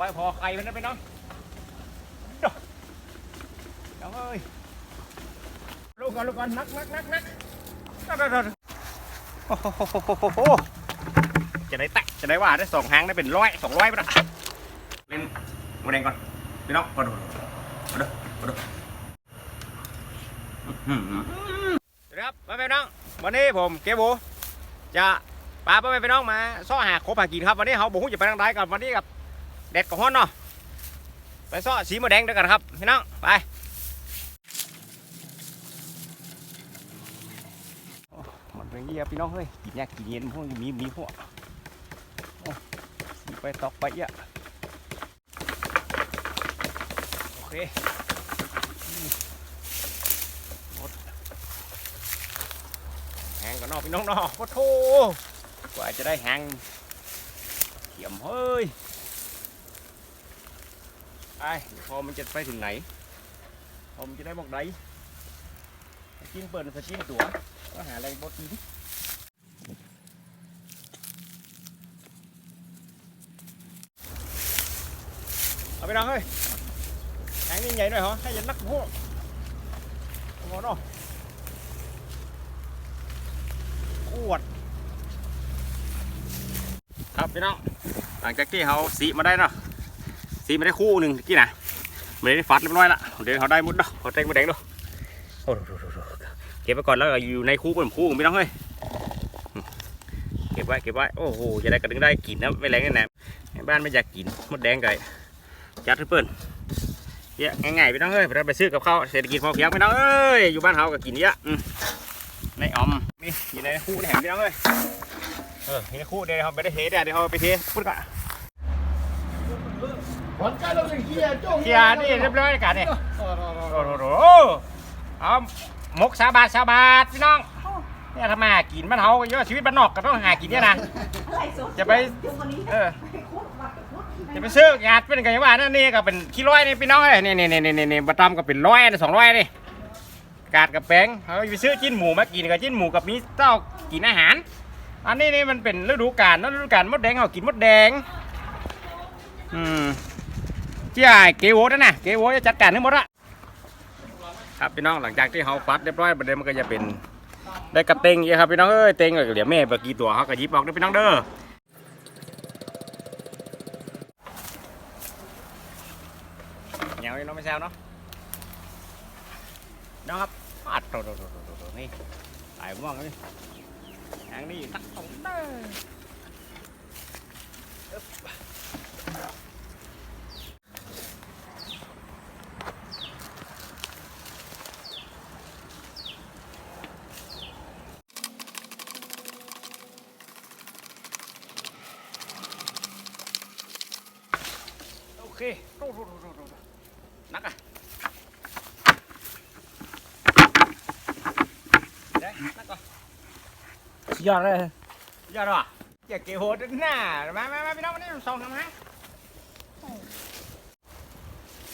ไปพอไข่มันนะพี่น้องดอกน้องเอ้ยลูกก่อนลูกก่อนนักนักนักนักนักนักโอ้โหจะได้แตะจะได้ว่าได้สองหางได้เป็นร้อยสองร้อยไปนะเล่นหมาแดงก่อนพี่น้องมาดูมาดูมาดูอื้อหือสวัสดีครับพ่อแม่พี่น้องวันนี้ผมเกโบจะพาพ่อแม่พี่น้องมาซ่อหาคบหากินครับวันนี้เขาบอกว่าจะไปทางใดกันวันนี้กับ เด็ดกับฮ้อนเนาะไปซ้อสีมะแดงด้วยกันครับพี่น้องไปมันเป็นยี่พี่น้องเฮ้ยกินยากกินเย็นพวกมีมีพวกไปตอกไปอะโอเคหมดแหงกันนอกพี่น้องนาะโอ้โหกว่าจะได้แหงเขียมเฮ้ย ไอ้พอมันจะไปถึงไหน พอมันจะได้บอกไหนกินเปิดสกินตัว ก็หาอะไรบดกินเอาไปน้องเฮ้ยแหงนี่ใหญ่หน่อยเหรอ ให้ยันนักพวกโอ้โหเนาะขวด ครับพี่น้อง หลังจากที่เขาสีมาได้เนาะ สีไม่ได้คู่หนึ่งกี่นะไม่ได้ฟัดเรียบร้อยละเดี๋ยวเขาได้มุดเนาะเขาแตงมาแดงดูโอ้โหเก็บไปก่อนแล้วอยู่ในคู่เป็นคู่ไม่ต้องเฮ้ยเก็บไว้เก็บไว้โอ้โหจะได้กระดึงได้กินนะไม่แรงแน่ในบ้านไม่อยากกินมดแดงไก่จัดให้เปิ้ลเยอะง่ายๆไปน้องเอ้ยไปไปซื้อกับข้าวเศรษฐกิจพอเพียงไปน้องเอ้ยอยู่บ้านเขาก็กินเยอะในอมนี่อยู่ในคู่แหมพี่น้องเอ้ยเออในคู่เดี๋ยวเขาไปได้เทเดี๋ยวเขาไปเทพูดก่อ นวันกันเราเป็นเกียร์จ้องเคลียร์นี่เรียบร้อยแล้วกันเนี่ยโอ้โหเอาหมกสาบาทสาบาทพี่น้องเนี่ยทำมาหากินบ้านเฮาก็เยอะชีวิตบ้านนอกก็ต้องหากินเนี่ยนะจะไปเออจะไปซื้อยาดเป็นกันยังว่านั่นนี่ก็เป็นขี้ร้อยนี่พี่น้องเอ้ยนี่นี่นี่นี่นี่บะตำก็เป็นร้อยสองร้อยนี่กาดกับแป้งเขาไปซื้อจิ้นหมูมากินกับจิ้นหมูกับมีเต้ากินอาหาร อันนี้นี่มันเป็นฤดูกาลนะฤดูกาลมดแดงเขากินมดแดงอืม เจ้าเกโวนั่นน่ะเกโวจะจัดการให้หมดละครับพี่น้องหลังจากที่เขาฟัดเรียบร้อยประเด็นมันก็จะเป็นได้กระเตงเยอะครับพี่น้องเอ้ยเตงก็เหลือแม่เบอร์กี่ตัวเขาก็หยิบออกเด้อพี่น้องเด้อเหนียวอยู่เน้องไม่แซวเนาะน้องครับอัดโตโตโตโตโตนี่ตายม่วงนี่ทางนี้ตักตรงเด้ออึ๊บโอเคโตโตโตโตโตโตนักอะเด้นักก่อน ยอดเลยยอดว่ะอย่าเกโหดหน้ามามามาพี่น้องมานี่สองทำฮะ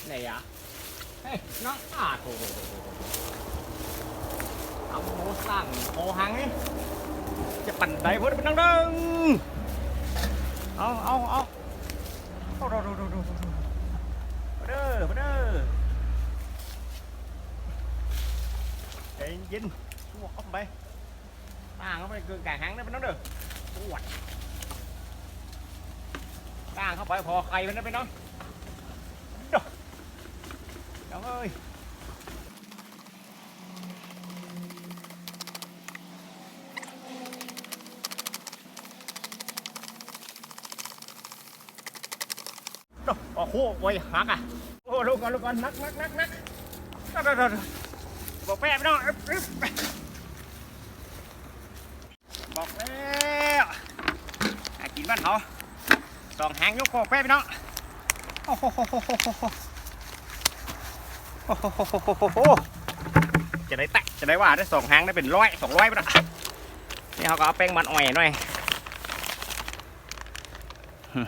ไหนอะเฮ้ยน้องอาโถเอาโมสั่งโอหังนี่จะปั่นไดเพิ่นเป็นนังด้งเอาเอาเอาโถโถโถโถโถโถมาเด้อมาเด้อใจเย็นชั่วเข้าไป ต่างเข้าไปเกินกางหางนะเป็นน้องเด้อปวดต่างเข้าไปพอไข่มันนะเป็นน้องเด้อน้องเอ้ยเด้อโอ้โหโอ้ยหักอะโอ้ลูกก่อนลูกก่อนนักนักนักนักเด้อเด้อเด้อบอกแป๊บน้องอึ๊บอึ๊บ บอกแล้วหา กินบ้านเขาสองหางยกโคกแป๊บพี่น้องโอ้โหโหโหโหโหโหโอ้โหโหโหโหโหโหจะได้แตะจะได้ว่าได้สองหางได้เป็นร้อยสองร้อยไปละนี่เขาก็เอาแป้งมันอ่อยหน่อยหึ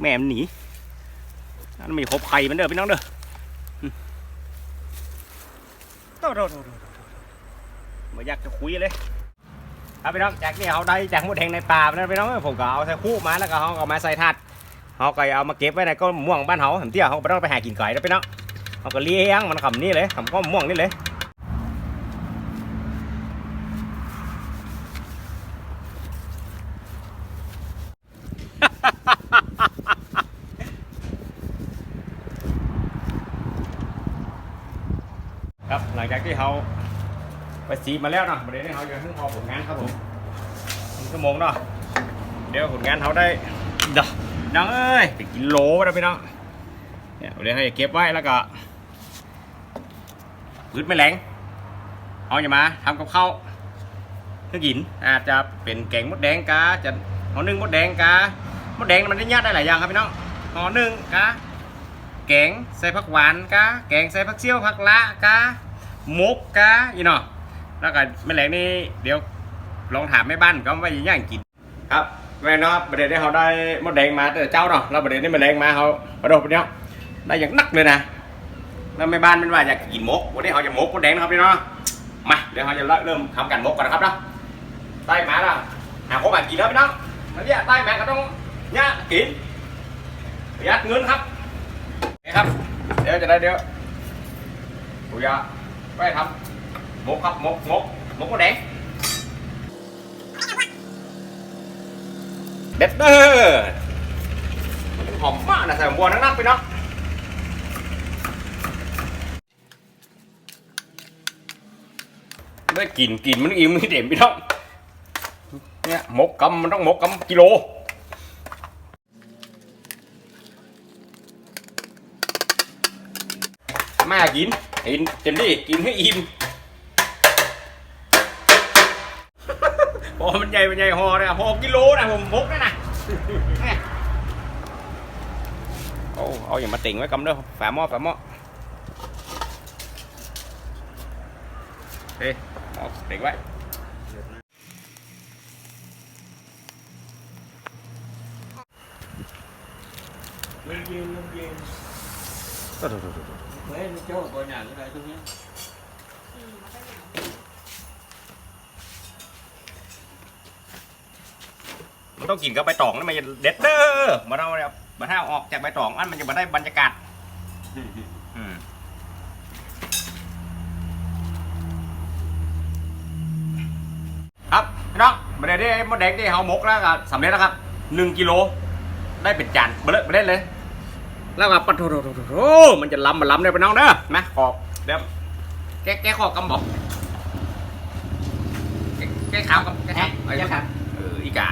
แม่มันหนีอันนมีครบไข่มันเด้อพี่น้องเด้อหึโตโตโตโตโตไม่อยากจะคุยเลย ครับพี่น้องจากนี่เขาได้จากมดแดงในป่านะพี่น้องผมก็เอาใส่คู่มาแล้วก็เขาก็มาใส่ถาดเขาก็เอามาเก็บไว้ในก็ม่วงบ้านเขาผมเที่ยวเขาไม่ต้องไปหากินไก่แล้วพี่น้องเขาก็เลี้ยงมันขำนี่เลยขำก็ม่วงนี่เลยครับหลังจากที่เขา ไปสีมาแล้วเนาะประเด็นนี้เขาจะเพิ่งพอผลงานครับผมหนึ่งชั่วโมงเนาะเดี๋ยวผลงานเขาได้ดอกน้องเอ้ยเป็นกิโลแล้วพี่น้องเนี่ยเดี๋ยวให้เก็บไว้แล้วก็พืชไม่แหลงเอาอย่ามาทำกับข้าวเพื่อกินอาจจะเป็นแกงมดแดงกาจะห่อนึ่งมดแดงกามดแดงมันได้ยัดได้หลายอย่างครับพี่น้องห่อนึ่งกาแกงใส่ผักหวานกะแกงใส่ผักเซี่ยวผักละกะหมกกะอีเนาะ แล้วก็แม่แหลงนี่เดี๋ยวลองถามแม่บ้านก็ว่าอย่างย่างกินครับแม่เนาะประเด็นที่เขาได้มดแดงมาแต่เจ้าเนาะแล้วประเด็นที่แม่แหลงมาเขาประโดดไปเนี้ยได้อย่างนักเลยนะแล้วแม่บ้านมันว่าอยากกินหมกวันนี้เขาจะหมกมดแดงนะครับพี่เนาะมาเดี๋ยวเขาจะเริ่มทำกันหมกกันนะครับเนาะได้มาแล้วหาของมากินแล้วพี่น้องแล้วเนี่ยได้มาก็ต้องเนี่ยกินประหยัดเงินครับนี่ครับ เดี๋ยวจะได้เดี๋ยวกูจะไปทำ หมกครับหมกหมกหมกหมดแดงเด็ดเด้อหอมมากนะใส่บัวนักๆไปเนาะได้กลิ่นกลิ่นมันอิ่มไม่เด่นพี่น้องเนี่ยหมกกำมันต้องหมกกำกิโลมากินกินเต็มที่กินให้อิ่ม มันใหญ่มันใหญ่ห่อเลยห่อกิโลนะผมมกนะนะเนี่ยโอ้เอาอย่างมาติ่งไว้กำเด้อฝาหม้อฝาหม้อเฮ้ยเอาติ่งไว้เย็นเย็นเย็นเฮ้ยมันเจ้าตัวอย่างอะไรตรงนี้ มันต้องกินกับใบตองนั่นมันจะเด็ดเด้อมาเอาเนี่ยมาถ้าเอาออกจากใบตองอันมันจะมาได้บรรยากาศอืมครับพี่น้องประเดี๋ยวนี้มดแดงที่เฮาหมกแล้วก็สำเร็จแล้วครับหนึ่งกิโลได้เป็นจานเบลอเบลอเลย แล้วก็ปะโถโถโถโถมันจะล้ำมาล้ำเลยพี่น้องเด้อมาขอบเดี๋ยวแกแกขอกำบอกแกแกขาวกับแกแทะเอออีกา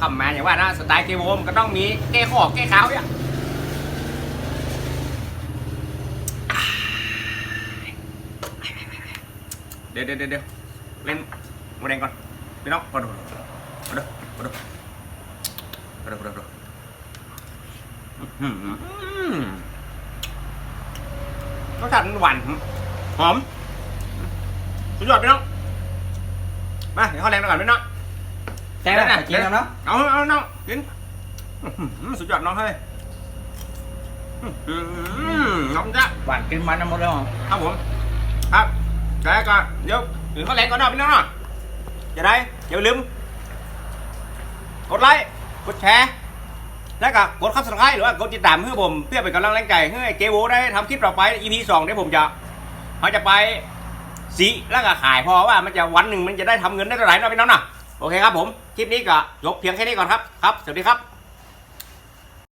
คำมาอย่างว่านะสไตล์เกโฮมก็ต้องมีแก้ข้อแก้ขาวเนี่ยเดี๋ยวเดี๋ยวเดี๋ยวเล่นโมเดลก่อนพี่น้องมาดูมาดูมาดูมาดูมาดูมาดูรสชาติมันหวานหอมสุดยอดพี่น้องมาเดี๋ยวข้าวแรงก่อนพี่น้อง แต่ละกินแล้วเนาะเอาเอาน้องกินอื้อหือสุดยอดน้องเฮ้ยอื้อหือน้องจ๊ะหวานกินมันหมดแล้วครับผม ครับแล้วก็เดี๋ยวถึงข้าวแรงก่อนนะพี่น้องเนาะอย่าได้อย่าลืมกดไลค์กดแชร์แล้วก็กดคับสไครต์หรือว่ากดติดตามเพื่อผมเพื่อเป็นกำลังแรงใจให้เกโวได้ทำคลิปต่อไป EP สองเดี๋ยวผมจะเขาจะไปสีแล้วก็ขายเพอว่ามันจะวันหนึ่งมันจะได้ทำเงินได้เท่าไหร่เนาะพี่น้องเนาะโอเคครับผม คลิปนี้ก็จบเพียงแค่นี้ก่อนครับ ครับ สวัสดีครับ